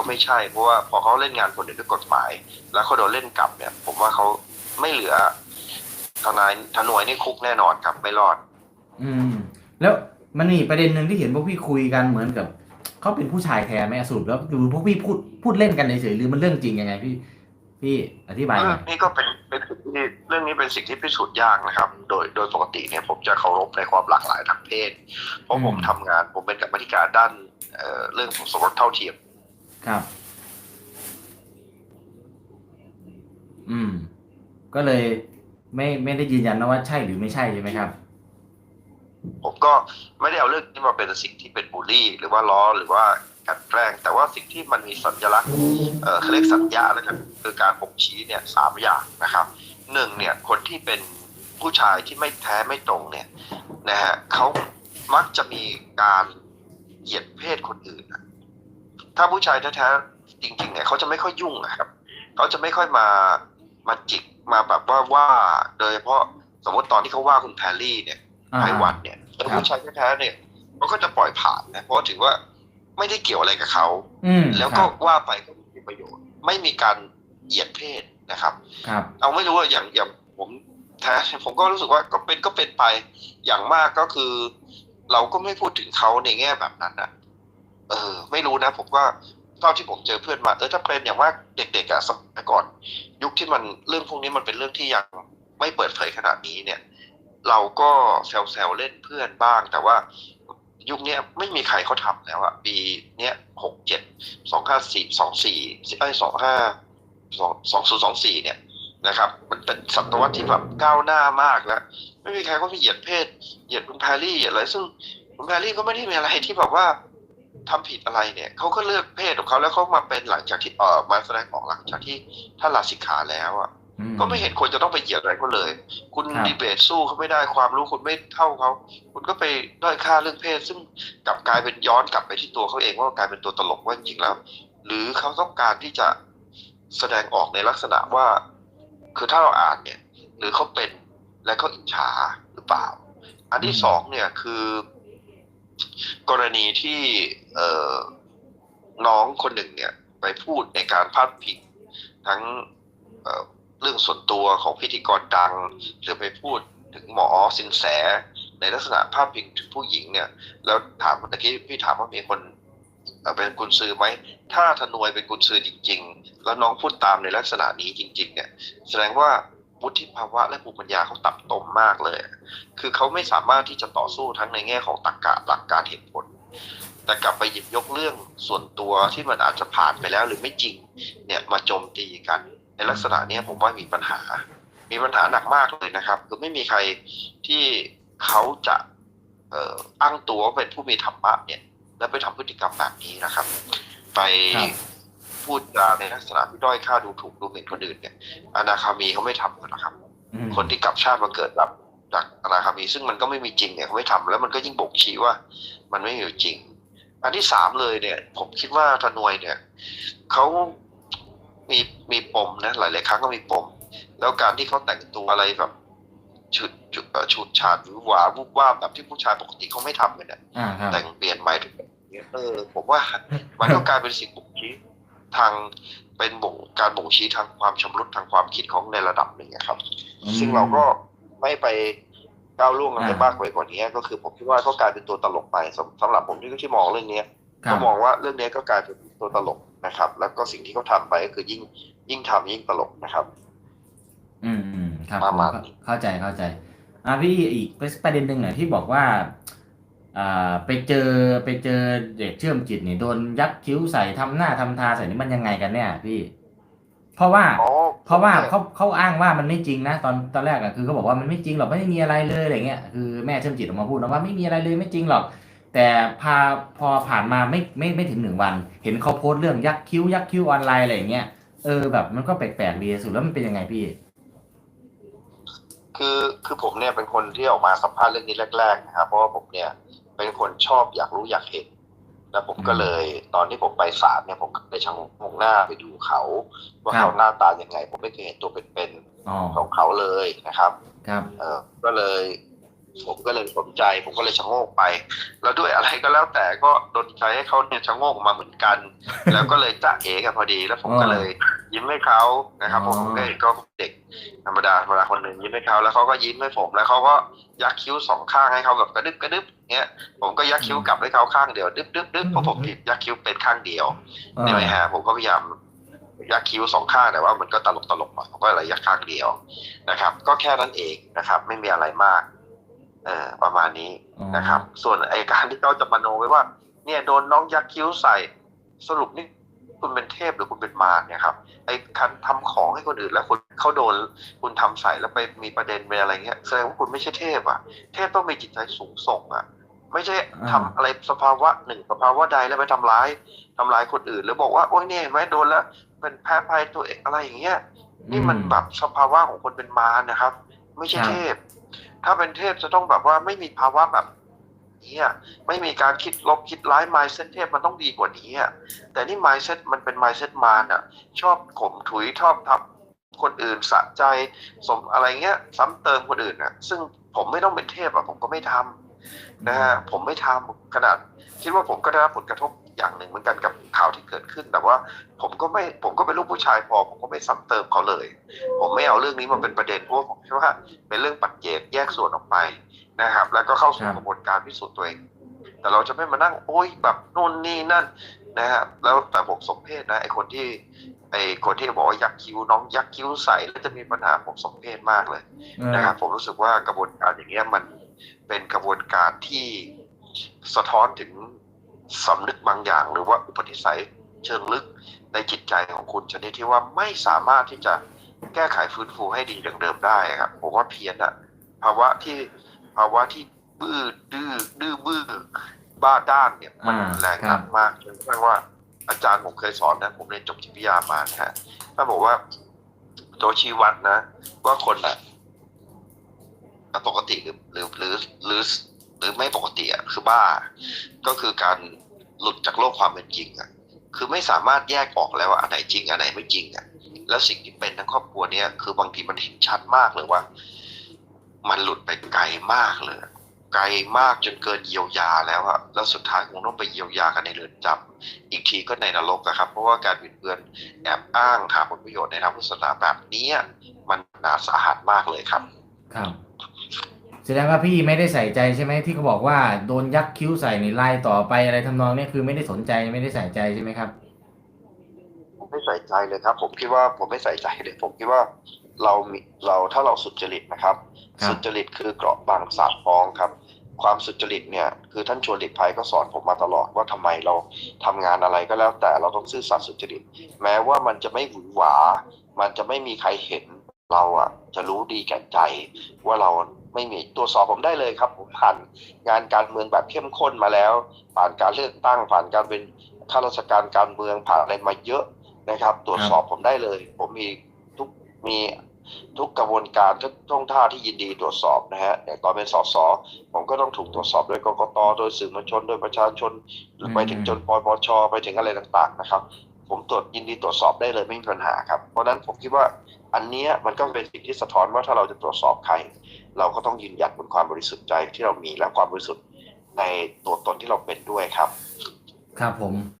ก็ไม่ใช่ เพราะว่าพอเขาเล่นงานคนอื่นด้วยกฎหมาย แล้วเขาโดนเล่นกลับเนี่ย ผมว่าเขาไม่เหลือทนายทนวยนี่คุกแน่นอนครับไม่รอด อืม แล้วมันมีประเด็นหนึ่งที่เห็นพวกพี่คุยกันเหมือนกับเขาเป็นผู้ชายแทนไหมสรุปแล้วดูพวกพี่พูดพูดเล่นกันเฉยๆหรือมันเรื่องจริงยังไงพี่ พี่อธิบายหเรื่น่อองยนี้ก็เป็นเป็นสิ่งที่เรื่องนี้เป็นสิ่งที่พิสูจน์ยากนะครับ โดยโดยปกติเนี่ยผมจะเคารพในความหลากหลายทางเพศ เพราะผมทำงานผมเป็นกรรมาธิการด้านเอ่อเรื่องของสมรสเท่าเทียม ครับ อืม ก็เลยไม่ไม่ได้ยืนยันนะว่าใช่หรือไม่ใช่ใช่ไหมครับ ผมก็ไม่ได้เอาเรื่องนี้มาเป็นสิ่งที่เป็นบูลลี่ หรือว่าล้อหรือว่ากลันแกล้ง แต่ว่าสิ่งที่มันมีสัญลักษณ์เอ่อเขาเรียกสัญญาแล้วกันคือการบ่งชี้เนี่ยสามอย่างนะครับหนึ่งเนี่ยคนที่เป็นผู้ชายที่ไม่แท้ไม่ตรงเนี่ยนะฮะเขามักจะมีการเหยียดเพศคนอื่นนะ ถ้าผู้ชายแท้ๆจริง ๆ เนี่ยเขาจะไม่ค่อยยุ่งนะครับเขาจะไม่ค่อยมามาจิกมาแบบว่าว่าโดยเฉพาะสมมติตอนที่เขาว่าคุณแพรรี่เนี่ยอ่าไพวันเนี่ยแต่ครับผู้ชายแท้ๆเนี่ยเขาก็จะปล่อยผ่านนะเพราะถือว่าไม่ได้เกี่ยวอะไรกับเขาอืมแล้วคก็รับว่าไปก็ไม่มีประโยชน์ ไม่มีการเหยียดเพศนะครับ ครับ เอาไม่รู้ว่าอย่างอย่างผมแท้ผมก็รู้สึกว่าก็เป็นก็เป็นไปอย่างมากก็คือ เราก็ไม่พูดถึงเขาในแง่แบบนั้นนะ เออ ไม่รู้นะ ผมก็เท่าที่ผมเจอเพื่อนมาเออถ้าเป็นอย่างว่าเด็กๆอะสมัยก่อน ยุคที่มันเรื่องพวกนี้มันเป็นเรื่องที่ยังไม่เปิดเผยขนาดนี้เนี่ย เราก็แซวๆเล่นเพื่อนบ้าง แต่ว่ายุคนี้ไม่มีใครเขาทำแล้วอะปีเนี้ยหกเจ็ดสองห้าสี่สองสี่ไอ้สองห้าสองสองศูนย์สองสี่เนี่ยนะครับ มันเป็นศตวรรษที่แบบก้าวหน้ามากแล้ว ไม่มีใครก็ไปเหยียดเพศ เหยียดคุณแพรรี่เหยียดอะไรซึ่งคุณแพรรี่ก็ไม่ได้มีอะไรที่แบบว่า ทำผิดอะไรเนี่ยเขาก็เลือกเพศของเขาแล้วเขามาเป็นหลังจากที่เออมาแสดงออกหลังจากที่ท่านลาสิกขาแล้วอะอืก็ไม่เห็นควรจะต้องไปเหยียดอะไรเขาเลย คุณครับดีเบตสู้เขาไม่ได้ความรู้คุณไม่เท่าเขา คุณก็ไปด้อยค่าเรื่องเพศ ซึ่งกลับกลายเป็นย้อนกลับไปที่ตัวเขาเองว่ากลายเป็นตัวตลกว่าจริงๆแล้ว หรือเขาต้องการที่จะแสดงออกในลักษณะว่า คือถ้าเราอ่านเนี่ย หรือเขาเป็นและเขาอิจฉาหรือเปล่า อันที่อืมสองเนี่ยคือ กรณีที่เน้องคนหนึ่งเนี่ยไปพูดในการพาดพิงทั้งเเรื่องส่วนตัวของพิธีกรดัง หรือไปพูดถึงหมอสินแส ในลักษณะพาดพิงถึงผู้หญิงเนี่ย แล้วถามเมื่อกี้พี่ถามว่ามีคนเเป็นกุญซือไหม ถ้าธนวยเป็นกุญซือจริง ๆ แล้วน้องพูดตามในลักษณะนี้จริง ๆ เนี่ย แสดงว่า วุฒิภาวะและภูมิปัญญาเขาต่ำตมมากเลย คือเขาไม่สามารถที่จะต่อสู้ทั้งในแง่ของตรรกะหลักการเหตุผล แต่กลับไปหยิบยกเรื่องส่วนตัวที่มันอาจจะผ่านไปแล้วหรือไม่จริงเนี่ยมาโจมตีกัน ในลักษณะนี้ผมว่ามีปัญหา มีปัญหาหนักมากเลยนะครับ คือไม่มีใครที่เขาจะเอ่ออ้างตัวว่าเป็นผู้มีธรรมะเนี่ย แล้วไปทำพฤติกรรมแบบนี้นะครับ ไป พูดจาในลักษณะที่ด้อยค่าดูถูกดูหมิ่นคนอื่นเนี่ยอนาคามีเขาไม่ทำกันนะครับอืมคนที่กลับชาติมาเกิดแบบจากอนาคามี ซึ่งมันก็ไม่มีจริงเนี่ยเขาไม่ทำแล้วมันก็ยิ่งบ่งชี้ว่า มันไม่มีอยู่จริง อันที่สามเลยเนี่ย ผมคิดว่าธนวยเนี่ยเขามีมีปมนะหลาย ๆ ครั้งก็มีปม แล้วการที่เขาแต่งตัวอะไรแบบฉุดฉุดเอ่อฉุดฉาดหรือหวาวุบว่าบแบบที่ผู้ชายปกติเขาไม่ทำกันเนี่ยอ่าครับแต่งเปลี่ยนใหม่ทุกอย่างเออผมว่ามันก็กลายเป็นสิ่งบ่งชี้ ทางเป็นบ่งการบ่งชี้ทางความชำรุดทางความคิดของในระดับหนึ่งนะครับ ซึ่งเราก็ไม่ไปก้าวล่วงอะไรอ่ามมากไปกว่านี้ก็คือผมคิดว่าก็กลายเป็นตัวตลกไปสำสำหรับผมที่ที่มองเรื่องนี้ครัก็บมองว่าเรื่องนี้ก็กลายเป็นตัวตลกนะครับ แล้วก็สิ่งที่เขาทำไปก็คือยิ่งยิ่งทำยิ่งตลกนะครับ อืมอืมครับประมาณผมนี้เข้าใจเข้าใจอ่าพี่อีกประเด็นหนึ่งหน่อยที่บอกว่าอ่า ไปเจอไปเจอเด็กเชื่อมจิตนี่โดนยัดคิ้วใส่ทำหน้าทำตาใส่นี่มันยังไงกันเนี่ยพี่ เพราะว่าอ๋อเพราะว่าเขาเขาอ้างว่ามันไม่จริงนะตอนตอนแรกอะคือเขาบอกว่ามันไม่จริงหรอกไม่ได้มีอะไรเลยอะไรเงี้ยคือแม่เชื่อมจิตออกมาพูดนะว่าไม่มีอะไรเลยไม่จริงหรอก แต่พาพอผ่านมาไม่ไม่ไม่ถึงหนึ่งวัน เห็นเขาโพสต์เรื่องยักคิ้วยักคิ้วออนไลน์อะไรอย่างเงี้ยเออแบบมันก็แปลกๆดีสุดแล้วมันเป็นยังไงพี่ คือคือผมเนี่ยเป็นคนที่ออกมาสัมภาษณ์เรื่องนี้แรก ๆ นะครับ เพราะว่าผมเนี่ยเป็นคนชอบอยากรู้อยากเห็นแล้วผมก็เลยตอนที่ผมไปศาลเนี่ยผมก็ไปชังมองหน้าไปดูเขา ว่าครับเขาหน้าตายังไง ผมไม่เคยเห็นตัวเป็นอ๋อๆของเขาเลยนะครับครับเออก็เลย ผมก็เลยสนใจ ผมก็เลยชะโงกไป แล้วด้วยอะไรก็แล้วแต่ก็ดนใจให้เขาเนี่ยชะโงกมาเหมือนกัน แล้วก็เลยจ้าเอกันพอดีแล้วผมก็เลย ยิ้มให้เขานะครับ ผมก็ก็เด็กธรรมดาธรรมดาคนหนึ่งยิ้มให้เขาแล้วเขาก็ยิ้มให้ผมแล้วเขาก็ยักคิ้วสองข้างให้เขาแบบกระดึบกระดึบเงี้ยผมก็ยักคิ้วกลับให้เขาข้างเดียวดึบดึบดึบเพราะผมติดยักคิ้วเป็นข้างเดียวใช่ไหมฮะผมก็พยายามยักคิ้วสองข้างแต่ว่ามันก็ตลกตลกหน่อยผมก็เลยยักข้างเดียวนะครับ ก็แค่นั้นเองนะครับ ไม่มีอะไรมากเออประมาณนี้นะครับ ส่วนไอการที่เขาจะมโนไว้ว่า เนี่ยโดนน้องยักคิ้วใส่สรุปนี่ คุณเป็นเทพหรือคุณเป็นมารเนี่ยครับไอการทำของให้คนอื่นแล้วคุณเขาโดน คุณทำใส่แล้วไปมีประเด็นไปอะไรเงี้ยแสดงว่าคุณไม่ใช่เทพอะ เทพต้องมีจิตใจสูงส่งอะ ไม่ใช่ทำอะไรสภาวะหนึ่งสภาวะใดแล้วไปทำร้ายทำลายคนอื่นหรือบอกว่าโอ้ยเนี่ยเห็นไหมโดนแล้วเป็นแพ้ภัยตัวเองอะไรอย่างเงี้ยนี่มันแบบสภาวะของคนเป็นมารนะครับ ไม่ใช่เทพ ถ้าเป็นเทพจะต้องแบบว่าไม่มีภาวะแบบ นี้อะไม่มีการคิดลบคิดร้าย mindset เทพมันต้องดีกว่านี้อะแต่นี่ mindset มันเป็น mindset มารอะชอบข่มถุยชอบทับคนอื่นสะใจสมอะไรเงี้ย ซ้ำเติมคนอื่นอะซึ่งผมไม่ต้องเป็นเทพอะผมก็ไม่ทำนะฮะผมไม่ทำขนาด คิดว่าผมก็ได้รับผลกระทบอย่างหนึ่งเหมือนกันกับข่าวที่เกิดขึ้น แต่ว่าผมก็ไม่ผมก็เป็นลูกผู้ชายพอ ผมก็ไม่ซ้ำเติมเขาเลย ผมไม่เอาเรื่องนี้มาเป็นประเด็นเพราะว่าผมคิดว่าเป็นเรื่องปัจเจกแยกส่วนออกไป นะครับ แล้วก็เข้าสู่กระบวนการพิสูจน์ตัวเอง แต่เราจะไม่มานั่งโอ้ยแบบนู่นนี่นั่นนะฮะแล้วแต่ผมสมเพศนะไอคนที่ไอคนที่บอกว่ายักคิ้วน้องยักคิ้วใส่แล้วจะมีปัญหาผมสมเพศมากเลยนะครับผมรู้สึกว่ากระบวนการอย่างเงี้ยมันเป็นกระบวนการที่สะท้อนถึงสำนึกบางอย่าง หรือว่าอุปนิสัยเชิงลึกในจิตใจของคุณชนิดที่ว่าไม่สามารถที่จะแก้ไขฟื้นฟูให้ดีอย่างเดิมได้ครับผมว่าเพี้ยนอะภาวะที่ ภาวะที่บื้อดื้อดื้อบื้อบ้าด้านเนี่ยมันอ่าแรงครันับกมากจนกระทั่งว่าอาจารย์ผมเคยสอนนะ ผมเรียนจบจิตวิทยามานะฮะถ้านบอกว่าตัวชี้วัดนะ ว่าคนอะปกติหรือหรือหรือหรือหรือไม่ปกติอะคือบ้า ก็คือการหลุดจากโลกความเป็นจริงอะคือไม่สามารถแยกออกแล้วว่าอันไหนจริงอันไหนไม่จริงอะแล้วสิ่งที่เป็นทั้งครอบครัวเนี้ยคือบางทีมันเห็นชัดมากเลยว่า มันหลุดไปไกลมากเลย ไกลมากจนเกินเยียวยาแล้วอะแล้วสุดท้ายคงต้องไปเยียวยากันในเรือนจำอีกทีก็ในนรกอะครับ เพราะว่าการบิดเบือนแอบอ้างหาผลประโยชน์ในทางพุทธศาสนาแบบนี้อะมันหนาสาหัสมากเลยครับ ครับแสดงว่าพี่ไม่ได้ใส่ใจใช่ไหมที่เขาบอกว่าโดนยักคิ้วใส่ในไล่ต่อไปอะไรทำนองเนี้ยคือไม่ได้สนใจไม่ได้ใส่ใจใช่ไหมครับ ผมไม่ใส่ใจเลยครับ ผมคิดว่าผมไม่ใส่ใจเลย ผมคิดว่า เรามีเราถ้าเราสุจริตนะครับครับ สุจริตคือเกราะบางสาดฟ้องครับ ความสุจริตเนี่ยคือท่านชวนหลีกภัยก็สอนผมมาตลอดว่าทำไมเราทำงานอะไรก็แล้วแต่เราต้องซื่อสัตย์สุจริต แม้ว่ามันจะไม่หวือหวา มันจะไม่มีใครเห็นเราอะจะรู้ดีแก่ใจ ว่าเราไม่มีตรวจสอบผมได้เลยครับ ผมผ่านงานการเมืองแบบเข้มข้นมาแล้ว ผ่านการเลือกตั้ง ผ่านการเป็นข้าราชการการเมืองผ่านอะไรมาเยอะนะครับ ตรวจสอบผมได้เลย ผมมีทุกมี ทุกกระบวนการทุกท่องท่าที่ยินดีตรวจสอบนะฮะอย่างตอนเป็นสสผมก็ต้องถูกตรวจสอบโดยกกตโดยสื่อมวลชนโดยประชาชนอืมไปถึงจนปปชไปถึงอะไรต่างๆนะครับ ผมตรวจยินดีตรวจสอบได้เลยไม่มีปัญหาครับเพราะฉะนั้นผมคิดว่าอันเนี้ยมันก็เป็นสิ่งที่สะท้อนว่าถ้าเราจะตรวจสอบใคร เราก็ต้องยืนหยัดบนความบริสุทธิ์ใจที่เรามีและความบริสุทธิ์ในตัวตนที่เราเป็นด้วยครับ ครับผม